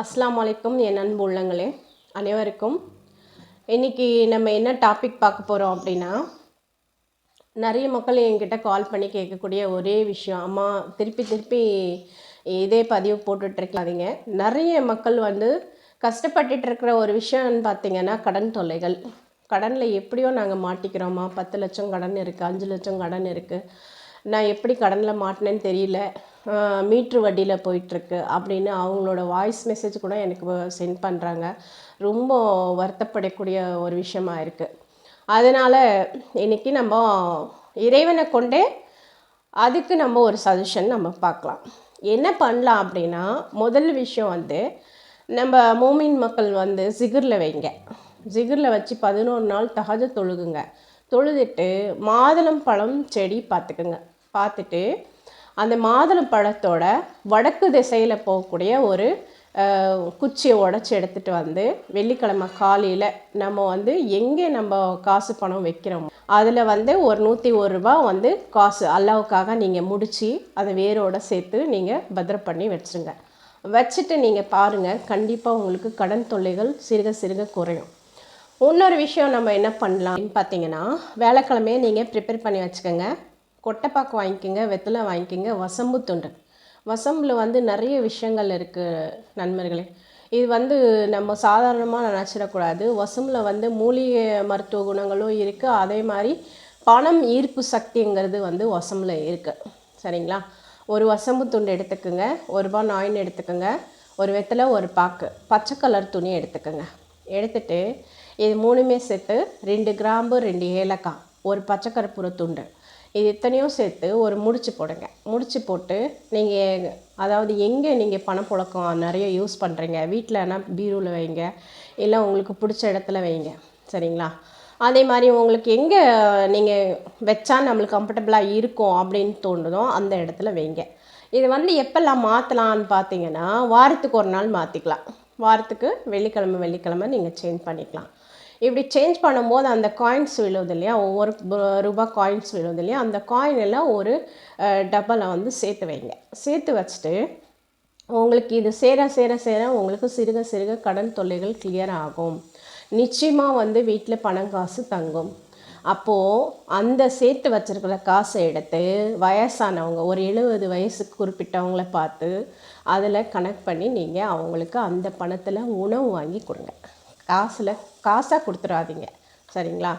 அஸ்லாம் அலைக்கும் என் அன்பு உள்ளங்களே அனைவருக்கும். இன்றைக்கி நம்ம என்ன டாபிக் பார்க்க போகிறோம் அப்படின்னா நிறைய மக்கள் என்கிட்ட கால் பண்ணி கேட்கக்கூடிய ஒரே விஷயம். அம்மா திருப்பி திருப்பி இதே பதிவு போட்டுட்ருக்காதீங்க நிறைய மக்கள் வந்து கஷ்டப்பட்டுட்டு இருக்கிற ஒரு விஷயம்னு பார்த்தீங்கன்னா கடன் தொல்லைகள். கடனில் எப்படியோ நாங்கள் மாட்டிக்கிறோமா? பத்து லட்சம் கடன் இருக்குது அஞ்சு லட்சம் கடன் இருக்குது நான் எப்படி கடனில் மாட்டினேன்னு தெரியல. மீட்ரு வட்டியில் போயிட்டுருக்கு அப்படின்னு அவங்களோட வாய்ஸ் மெசேஜ் கூட எனக்கு சென்ட் பண்ணுறாங்க ரொம்ப வருத்தப்படக்கூடிய ஒரு விஷயமா இருக்குது அதனால் இன்றைக்கி நம்ம இறைவனை கொண்டே அதுக்கு நம்ம ஒரு சஜஷன் நம்ம பார்க்கலாம். என்ன பண்ணலாம் அப்படின்னா முதல் விஷயம் வந்து நம்ம மூமின் மக்கள் வந்து சிகரில் வைங்க. ஜிகிரில் வச்சு பதினோரு நாள் தகஜ தொழுகுங்க. தொழுதுட்டு மாதுளம் பழம் செடி பார்த்துக்குங்க. பார்த்துட்டு அந்த மாதுளம் பழத்தோட வடக்கு திசையில் போகக்கூடிய ஒரு குச்சியை உடச்சி எடுத்துகிட்டு வந்து வெள்ளிக்கிழமை காலையில் நம்ம வந்து எங்கே நம்ம காசு பணம் வைக்கிறோமோ அதில் வந்து ஒரு நூற்றி ஒரு ரூபா வந்து காசு அல்லாவுக்காக நீங்கள் முடித்து அதை வேரோட சேர்த்து நீங்கள் பத்திரம் பண்ணி வச்சுருங்க. வச்சுட்டு நீங்கள் பாருங்கள் கண்டிப்பாக உங்களுக்கு கடன் தொல்லைகள் சிறுக சிறுக குறையும். இன்னொரு விஷயம் நம்ம என்ன பண்ணலாம் பார்த்தீங்கன்னா வேலைக்கிழமையே நீங்கள் ப்ரிப்பேர் பண்ணி வச்சுக்கோங்க. கொட்டைப்பாக்கு வாங்கிக்கோங்க வெத்தலை வாங்கிக்கோங்க வசம்பு துண்டு. வசம்பில் வந்து நிறைய விஷயங்கள் இருக்குது நண்பர்களே. இது வந்து நம்ம சாதாரணமாக நினச்சிடக்கூடாது. வசம்பில் வந்து மூலிகை மருத்துவ குணங்களும் இருக்குது அதே மாதிரி பணம் ஈர்ப்பு சக்திங்கிறது வந்து வசம்பில் இருக்குது சரிங்களா? ஒரு வசம்பு துண்டு எடுத்துக்கோங்க. ஒரு ரூபா நாயின் எடுத்துக்கோங்க. ஒரு வெத்தலை ஒரு பாக்கு. பச்சை கலர் துணி எடுத்துக்கோங்க. எடுத்துகிட்டு இது மூணுமே சேர்த்து ரெண்டு கிராம்பு ரெண்டு ஏலக்காய். ஒரு பச்சை கருப்புற துண்டு. இது எத்தனையோ சேர்த்து ஒரு முடிச்சு போடுங்க. முடிச்சு போட்டு நீங்கள் அதாவது எங்கே நீங்கள் பணப்புழக்கம் நிறைய யூஸ் பண்ணுறீங்க வீட்டில்னா பீரோவில் வைங்க. இல்லை உங்களுக்கு பிடிச்ச இடத்துல வைங்க. சரிங்களா? அதே மாதிரி உங்களுக்கு எங்கே நீங்கள் வச்சா நம்மளுக்கு கம்ஃபர்டபுளாக இருக்கும் அப்படின்னு தோணுதோ அந்த இடத்துல வைங்க. இது வந்து எப்போல்லாம் மாற்றலான்னு பார்த்தீங்கன்னா வாரத்துக்கு ஒரு நாள் மாற்றிக்கலாம் வாரத்துக்கு வெள்ளிக்கிழமை வெள்ளிக்கிழமை நீங்கள் சேஞ்ச் பண்ணிக்கலாம். இப்படி சேஞ்ச் பண்ணும்போது அந்த காயின்ஸ் விழுவுது இல்லையா? ஒவ்வொரு ரூபா காயின்ஸ் விழுவுது இல்லையா? அந்த காயின் எல்லாம் ஒரு டப்பாவில் வந்து சேர்த்து வைங்க. சேர்த்து வச்சுட்டு உங்களுக்கு இது சேர சேர சேர உங்களுக்கு சிறுக சிறுக கடன் தொல்லைகள் கிளியர் ஆகும். நிச்சயமாக வந்து வீட்டில் பணம் காசு தங்கும். அப்போது அந்த சேர்த்து வச்சுருக்கிற காசை எடுத்து வயசானவங்க ஒரு எழுபது வயசுக்கு குறிப்பிட்டவங்கள பார்த்து அதில் கனெக்ட் பண்ணி நீங்கள் அவங்களுக்கு அந்த பணத்தில் உணவு வாங்கி கொடுங்க. காசில் காசாக கொடுத்துடாதீங்க சரிங்களா?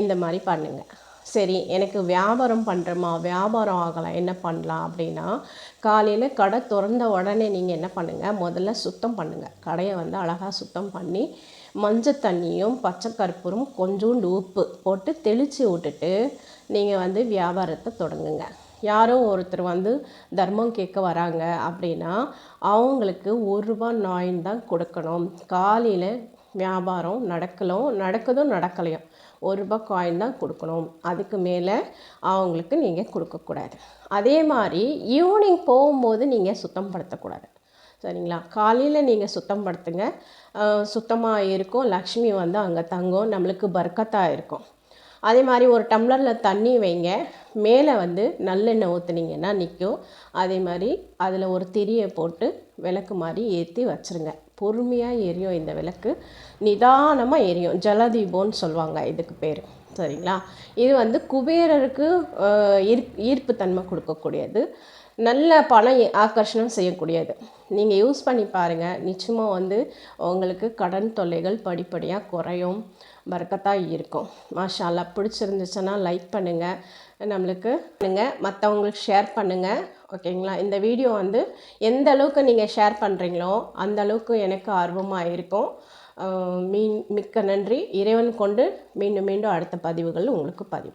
இந்த மாதிரி பண்ணுங்கள் சரி எனக்கு வியாபாரம் பண்ணுறோமா வியாபாரம் ஆகலாம் என்ன பண்ணலாம் அப்படின்னா காலையில் கடை திறந்த உடனே நீங்கள் என்ன பண்ணுங்கள் முதல்ல சுத்தம் பண்ணுங்கள் கடையை வந்து அழகாக சுத்தம் பண்ணி மஞ்சள் தண்ணியும் பச்சை கற்பூரும் கொஞ்சோண்டு உப்பு போட்டு தெளித்து விட்டுட்டு நீங்கள் வந்து வியாபாரத்தை தொடங்குங்க. யாரோ ஒருத்தர் வந்து தர்மம் கேட்க வராங்க அப்படின்னா அவங்களுக்கு ஒரு ரூபா நாயின் தான் கொடுக்கணும். காலையில் வியாபாரம் நடக்கலும் நடக்குதும் நடக்கலையும். ஒரு ரூபா காயின் தான் கொடுக்கணும். அதுக்கு மேலே அவங்களுக்கு நீங்கள் கொடுக்கக்கூடாது அதே மாதிரி ஈவினிங் போகும்போது நீங்கள் சுத்தம் படுத்தக்கூடாது சரிங்களா? காலையில் நீங்கள் சுத்தம் படுத்துங்க சுத்தமாக இருக்கும். லக்ஷ்மி வந்து அங்கே தங்கும். நம்மளுக்கு பர்க்கத்தாக இருக்கும். அதே மாதிரி ஒரு டம்ளரில் தண்ணி வைங்க. மேலே வந்து நல்லெண்ணெய் ஊற்றுனீங்கன்னா நிற்கும் அதே மாதிரி அதில் ஒரு திரியை போட்டு விளக்கு மாதிரி ஏற்றி வச்சுருங்க. பொறுமையாக எரியும் இந்த விளக்கு. நிதானமாக எரியும். ஜலதீபம்னு சொல்லுவாங்க இதுக்கு பேர். சரிங்களா? இது வந்து குபேரருக்கு ஈர்ப் ஈர்ப்பு தன்மை கொடுக்கக்கூடியது. நல்ல பணம் ஆக்கர்ஷணம் செய்யக்கூடியது. நீங்கள் யூஸ் பண்ணி பாருங்கள் நிச்சயமாக வந்து உங்களுக்கு கடன் தொல்லைகள் படிப்படியாக குறையும். பறக்கத்தாக இருக்கும். மாஷால்லா பிடிச்சிருந்துச்சுன்னா லைக் பண்ணுங்கள் நம்மளுக்கு பண்ணுங்கள் மற்றவங்களுக்கு ஷேர் பண்ணுங்கள் ஓகேங்களா இந்த வீடியோ வந்து எந்த அளவுக்கு நீங்கள் ஷேர் பண்ணுறீங்களோ அந்த அளவுக்கு எனக்கு ஆர்வமாக இருக்கும். மீன் மிக்க நன்றி. இறைவன் கொண்டு மீண்டும் மீண்டும் அடுத்த பதிவுகள் உங்களுக்கு பதிவு